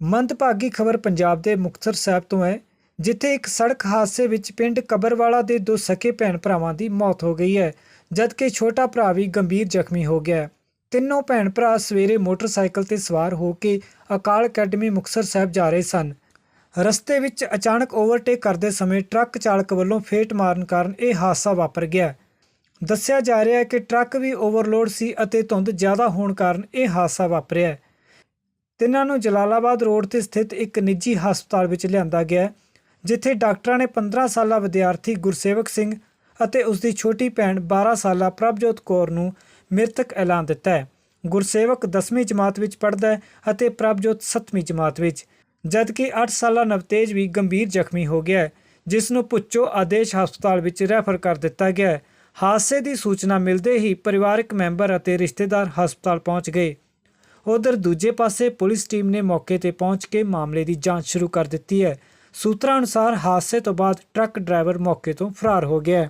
ਮੰਦਭਾਗੀ ਖਬਰ ਪੰਜਾਬ ਦੇ ਮੁਕਤਸਰ ਸਾਹਿਬ ਤੋਂ ਹੈ, ਜਿੱਥੇ ਇੱਕ ਸੜਕ ਹਾਦਸੇ ਵਿੱਚ ਪਿੰਡ ਕਬਰਵਾਲਾ ਦੇ ਦੋ ਸਕੇ ਭੈਣ ਭਰਾਵਾਂ ਦੀ ਮੌਤ ਹੋ ਗਈ ਹੈ, ਜਦਕਿ ਛੋਟਾ ਭਰਾ ਵੀ ਗੰਭੀਰ ਜ਼ਖਮੀ ਹੋ ਗਿਆ ਤਿੰਨੋਂ ਭੈਣ ਭਰਾ ਸਵੇਰੇ ਮੋਟਰਸਾਈਕਲ ਤੇ ਸਵਾਰ ਹੋ ਕੇ ਅਕਾਲ ਅਕੈਡਮੀ ਮੁਕਤਸਰ ਸਾਹਿਬ ਜਾ ਰਹੇ ਸਨ। ਰਸਤੇ ਵਿੱਚ ਅਚਾਨਕ ਓਵਰਟੇਕ ਕਰਦੇ ਸਮੇਂ ਟਰੱਕ ਚਾਲਕ ਵੱਲੋਂ ਫੇਟ ਮਾਰਨ ਕਾਰਨ ਇਹ ਹਾਦਸਾ ਵਾਪਰ ਗਿਆ। ਦੱਸਿਆ ਜਾ ਰਿਹਾ ਹੈ ਕਿ ਟਰੱਕ ਵੀ ਓਵਰਲੋਡ ਸੀ ਅਤੇ ਧੁੰਦ ਜ਼ਿਆਦਾ ਹੋਣ ਕਾਰਨ ਇਹ ਹਾਦਸਾ ਵਾਪਰਿਆ ਤਿੰਨਾਂ ਨੂੰ ਜਲਾਲਾਬਾਦ ਰੋਡ ਤੇ ਸਥਿਤ ਇੱਕ ਨਿੱਜੀ ਹਸਪਤਾਲ ਵਿੱਚ ਲਿਆਂਦਾ ਗਿਆ ਜਿੱਥੇ ਡਾਕਟਰਾਂ ਨੇ 15 ਸਾਲਾ ਵਿਦਿਆਰਥੀ ਗੁਰਸੇਵਕ ਸਿੰਘ ਅਤੇ ਉਸ ਦੀ ਛੋਟੀ ਭੈਣ 12 ਸਾਲਾ ਪ੍ਰਭਜੋਤ ਕੌਰ ਨੂੰ ਮ੍ਰਿਤਕ ਐਲਾਨ ਦਿੱਤਾ ਹੈ। ਗੁਰਸੇਵਕ 10ਵੀਂ ਜਮਾਤ ਵਿੱਚ ਪੜ੍ਹਦਾ ਹੈ ਅਤੇ ਪ੍ਰਭਜੋਤ 7ਵੀਂ ਜਮਾਤ ਵਿੱਚ, ਜਦਕਿ 8 ਸਾਲਾ ਨਵਤੇਜ ਵੀ ਗੰਭੀਰ ਜ਼ਖਮੀ ਹੋ ਗਿਆ ਹੈ, ਜਿਸ ਨੂੰ ਪੁੱਚੋ ਆਦੇਸ਼ ਹਸਪਤਾਲ ਵਿੱਚ ਰੈਫਰ ਕਰ ਦਿੱਤਾ ਗਿਆ ਹਾਦਸੇ ਦੀ ਸੂਚਨਾ ਮਿਲਦੇ ਹੀ ਪਰਿਵਾਰਕ ਮੈਂਬਰ ਅਤੇ ਰਿਸ਼ਤੇਦਾਰ ਹਸਪਤਾਲ ਪਹੁੰਚ ਗਏ। ਉਧਰ ਦੂਜੇ ਪਾਸੇ ਪੁਲਿਸ ਟੀਮ ਨੇ ਮੌਕੇ ਤੇ ਪਹੁੰਚ ਕੇ ਮਾਮਲੇ ਦੀ ਜਾਂਚ ਸ਼ੁਰੂ ਕਰ ਦਿੱਤੀ ਹੈ। ਸੂਤਰਾਂ ਅਨੁਸਾਰ ਹਾਦਸੇ ਤੋਂ ਬਾਅਦ ਟਰੱਕ ਡਰਾਈਵਰ ਮੌਕੇ ਤੋਂ ਫਰਾਰ ਹੋ ਗਿਆ